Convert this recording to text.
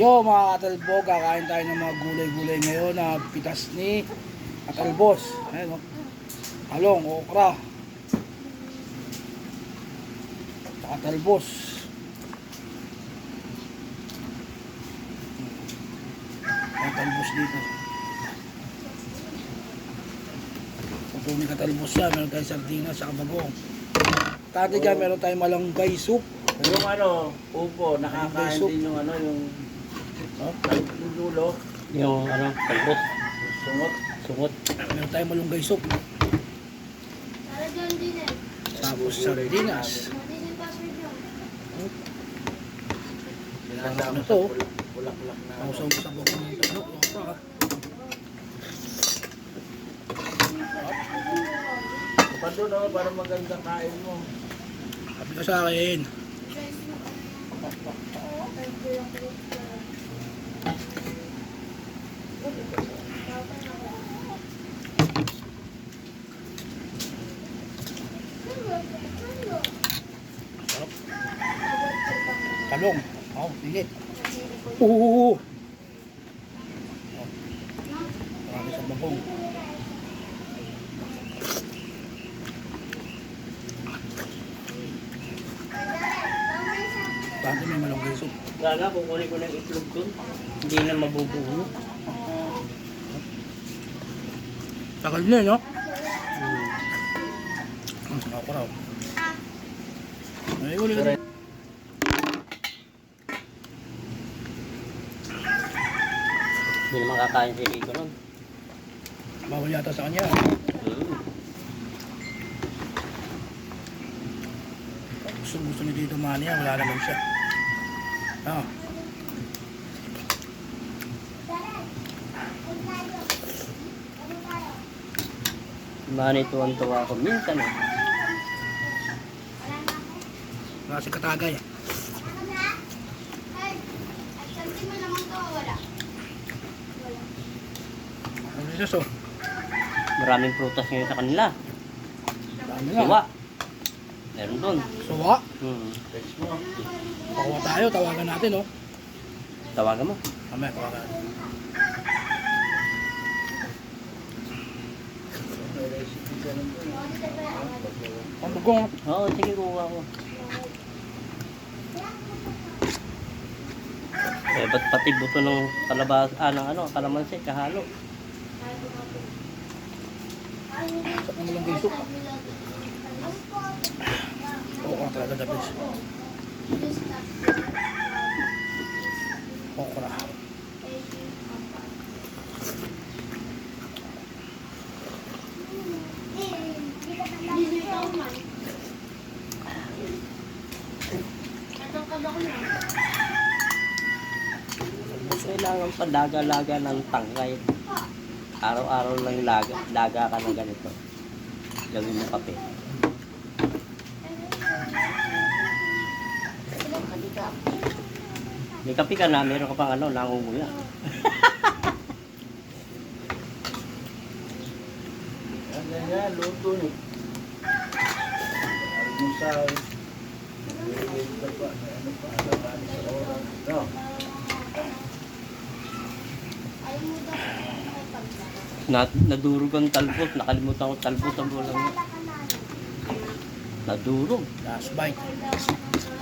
Hello mga katalbo, kakain tayo ng mga gulay-gulay ngayon na pitas ni katalbos. Ayan o. Talong, okra. Katalbos. Katalbos dito. Ito may katalbos yan, meron tayong sardinas sa bagong. Tati dyan, meron tayong malanggay soup. Yung ano, upo, nakakain din yung ano, yung Oh, yung dulo, Yung ano, talbos, sungot. sungot. meron tayong malunggay soup. Eh. Tapos sardinas. Ano sa to? bulak- Bulak-bulak na. ano. Nausaw ko sa buko ng talo. Okra. Pa doon oh, para maganda kain mo. Sabi ka sa akin. Sarap. Talong. Oh, init. Oo. Oh. Marami sa bangkong. Dati may malunggay soup. Gaga, kukunin ko ng itlog dun. Hindi na mabubuo. Tagal na, no? Ang sarap ko raw. Ay, uli ka din. Hindi naman kakain si Rico nun. Bawal yata sa kanya. Hmm. Gusto, gusto ni Tito Manny yan, wala naman siya. Ah, Mani tuwan-tuwa ako minsan eh. Wala si Katagay. Ano siya, so? Maraming prutas ngayon sa kanila. Dami nga. Suwa. Meron dun. Suwa. Hmm. Pakuha tayo, tawagan natin, oh. Tawagan mo. Mamaya, tawagan natin. Doon. Ang bagong, Oo, sige kuha ko. Eh, ba't pati buto ng kalabas, ah, ng ano, kalamansi, kahalo. sa malunggay soup. Oo, oh, talaga best. Okra. Kailangan pa daga-laga ng tangkay. Araw-araw lang laga, daga ka ng ganito. Gawin mo kape. May kape ka na, meron ka pang ano, nangunguya. Yan, yan, luto ni. Almusal. Eh, ito pa, ano pa, ano pa, ano sa oras. No. Na, nadurog ang talbos, nakalimutan ko talbos ang bulang. Nadurog. Last bite.